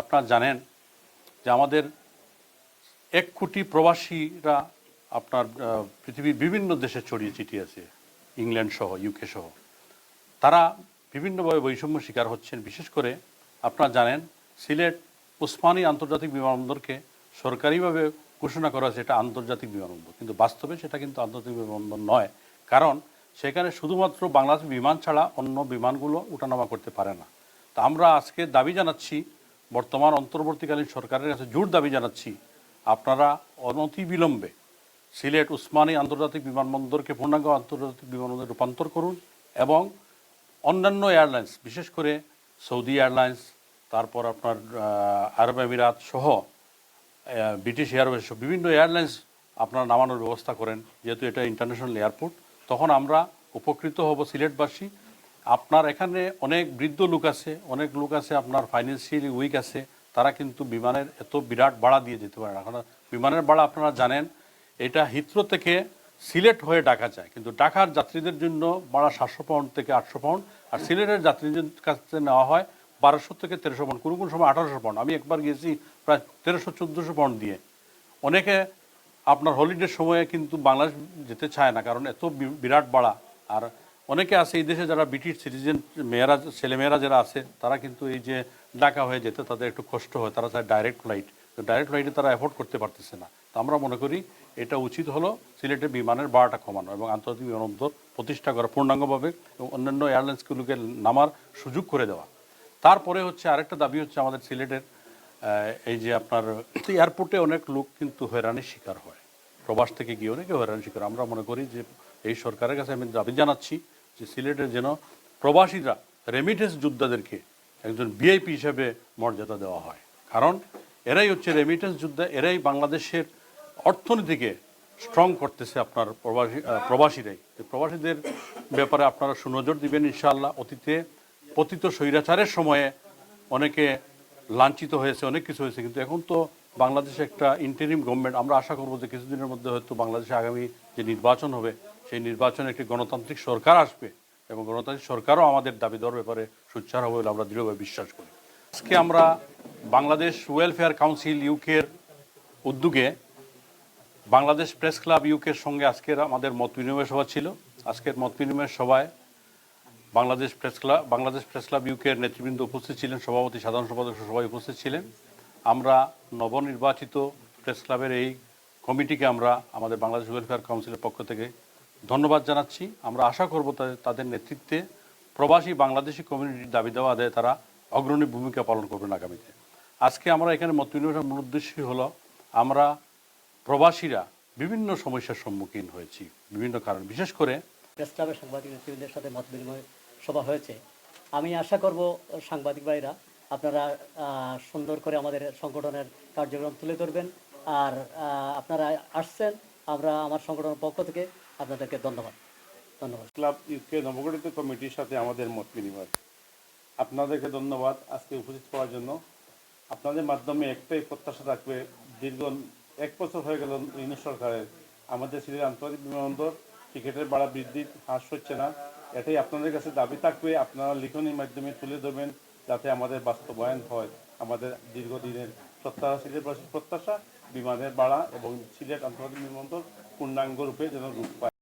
আপনারা জানেন যে আমাদের এক কোটি প্রবাসীরা আপনার পৃথিবীর বিভিন্ন দেশে ছড়িয়ে ছিটিয়ে আছে, ইংল্যান্ড সহ ইউকে সহ। তারা বিভিন্নভাবে বৈষম্য শিকার হচ্ছেন। বিশেষ করে আপনারা জানেন, সিলেট ওসমানী আন্তর্জাতিক বিমানবন্দরকে সরকারিভাবে ঘোষণা করা হয়েছে, এটা আন্তর্জাতিক বিমানবন্দর। কিন্তু বাস্তবে সেটা কিন্তু আন্তর্জাতিক বিমানবন্দর নয়, কারণ সেখানে শুধুমাত্র বাংলাদেশ বিমান ছাড়া অন্য বিমানগুলো ওঠানামা করতে পারে না। তা আমরা আজকে দাবি জানাচ্ছি বর্তমান অন্তর্বর্তীকালীন সরকারের কাছে জোর দাবি জানাচ্ছি, আপনারা অনতি বিলম্বে সিলেট উসমানী আন্তর্জাতিক বিমানবন্দরকে পূর্ণাঙ্গ আন্তর্জাতিক বিমানবন্দরে রূপান্তর করুন এবং অন্যান্য এয়ারলাইন্স, বিশেষ করে সৌদি এয়ারলাইন্স, তারপর আপনার আরব আমিরাত সহ ব্রিটিশ এয়ারওয়েজ সহ বিভিন্ন এয়ারলাইন্স আপনারা নামানোর ব্যবস্থা করেন। যেহেতু এটা ইন্টারন্যাশনাল এয়ারপোর্ট, তখন আমরা উপকৃত হব সিলেটবাসী। আপনার এখানে অনেক বৃদ্ধ লোক আছে, অনেক লোক আছে আপনার ফাইন্যান্সিয়ালি উইক আছে, তারা কিন্তু বিমানের এত বিরাট ভাড়া দিয়ে যেতে পারে না। কারণ বিমানের ভাড়া আপনারা জানেন, এটা হিথ্রো থেকে সিলেট হয়ে ঢাকা যায়। কিন্তু ঢাকার যাত্রীদের জন্য ভাড়া সাতশো পাউন্ড থেকে আটশো পাউন্ড, আর সিলেটের যাত্রীদের কাছে নেওয়া হয় বারোশো থেকে তেরোশো পাউন্ড। কোনো কোনো সময় আঠারোশো পাউন্ড। আমি একবার গিয়েছি প্রায় তেরোশো, চোদ্দোশো পাউন্ড দিয়ে। অনেকে আপনার হলিডের সময়ে কিন্তু বাংলাদেশ যেতে চায় না, কারণ এত বিরাট বাড়া আর অনেকে আছে এই দেশে যারা ব্রিটিশ সিটিজেন মেয়েরা, ছেলেমেয়েরা যারা আছে, তারা কিন্তু এই যে ঢাকা হয়ে যেতে তাদের একটু কষ্ট হয়, তারা চায় ডাইরেক্ট ফ্লাইট তো ডাইরেক্ট ফ্লাইটে তারা অ্যাফোর্ড করতে পারতেছে না। তো আমরা মনে করি এটা উচিত হলো সিলেটের বিমানের ভাড়াটা কমানো এবং আন্তর্জাতিক বিমানবন্দর প্রতিষ্ঠা করা পূর্ণাঙ্গভাবে এবং অন্যান্য এয়ারলাইন্সগুলোকে নামার সুযোগ করে দেওয়া। তারপরে হচ্ছে আরেকটা দাবি হচ্ছে আমাদের সিলেটের এই যে আপনার এয়ারপোর্টে অনেক লোক কিন্তু হয়রানির শিকার হয়। প্রবাস থেকে গিয়ে অনেকে হয়রানির শিকার আমরা মনে করি যে এই সরকারের কাছে আমি দাবি জানাচ্ছি যে সিলেটের যেন প্রবাসীরা রেমিটেন্স যোদ্ধাদেরকে একজন বিআইপি হিসেবে মর্যাদা দেওয়া হয়। কারণ এরাই হচ্ছে রেমিটেন্স যোদ্ধা, এরাই বাংলাদেশের অর্থনীতিকে স্ট্রং করতেছে আপনার প্রবাসী প্রবাসীরাই। প্রবাসীদের ব্যাপারে আপনারা সুনজর দিবেন ইনশাআল্লাহ। অতীতে পতিত স্বৈরাচারের সময়ে অনেকে লাঞ্ছিত হয়েছে, অনেক কিছু হয়েছে, কিন্তু এখন তো বাংলাদেশে একটা ইন্টারিম গভর্নমেন্ট আমরা আশা করব যে কিছুদিনের মধ্যে হয়তো বাংলাদেশে আগামী যে নির্বাচন হবে সেই নির্বাচনে একটি গণতান্ত্রিক সরকার আসবে এবং গণতান্ত্রিক সরকারও আমাদের দাবি দেওয়ার ব্যাপারে সুচ্ছার হবে বলে আমরা দৃঢ়ভাবে বিশ্বাস করি। আজকে আমরা বাংলাদেশ ওয়েলফেয়ার কাউন্সিল ইউকের উদ্যোগে বাংলাদেশ প্রেস ক্লাব ইউকের সঙ্গে আজকের আমাদের মত বিনিময় সভা ছিল। আজকের মত বিনিময় সভায় Bangladesh press club Bangladesh press club ইউকের নেতৃবৃন্দ উপস্থিত ছিলেন, সভাপতি, সাধারণ সম্পাদক সবাই উপস্থিত ছিলেন। আমরা নবনির্বাচিত প্রেস ক্লাবের এই কমিটিকে আমরা আমাদের বাংলাদেশ ওয়েলফেয়ার কাউন্সিলের পক্ষ থেকে ধন্যবাদ জানাচ্ছি। আমরা আশা করব তাদের- নেতৃত্বে প্রবাসী বাংলাদেশি কমিউনিটির দাবি দেওয়া আদায়ে তারা অগ্রণী ভূমিকা পালন করবেন আগামীতে। আজকে আমরা এখানে মত বিনিময়ের মূল উদ্দেশ্যই হলো, আমরা প্রবাসীরা বিভিন্ন সমস্যার সম্মুখীন হয়েছি, বিভিন্ন কারণ। বিশেষ করে প্রেস ক্লাবের সাংবাদিক নেতৃবৃন্দের সাথে মত বিনিময় সভা হয়েছে। আমি আশা করব, সাংবাদিক ভাইরা, আপনারা সুন্দর করে আমাদের সংগঠনের কার্যক্রম তুলে ধরবেন। আর আপনারা আসছেন, আমরা আমার সংগঠনের পক্ষ থেকে আপনাদেরকে ধন্যবাদ। ধন্যবাদ। ক্লাব ইউকে নবগঠিত কমিটির সাথে আমাদের মত বিনিময়। আপনাদেরকে ধন্যবাদ আজকে উপস্থিত হওয়ার জন্য। আপনাদের মাধ্যমে একটাই প্রত্যাশা থাকবে, দীর্ঘ এক বছর হয়ে গেল ইউনিট সরকারের আমাদের সিলেট আন্তর্জাতিক বিমানবন্দর টিকিটের ভাড়া বৃদ্ধির হ্রাস হচ্ছে না। এটাই আপনাদের কাছে দাবি থাকবে। আপনারা লিখনির মাধ্যমে তুলে ধরবেন যাতে আমাদের বাস্তবায়ন হয়, আমাদের দীর্ঘদিনের প্রত্যাশা সিলেটবাসীর প্রত্যাশা বিমানের বাড়া এবং সিলেট আন্তর্জাতিক বিমানবন্দর পূর্ণাঙ্গ রূপে যেন রূপ পায়।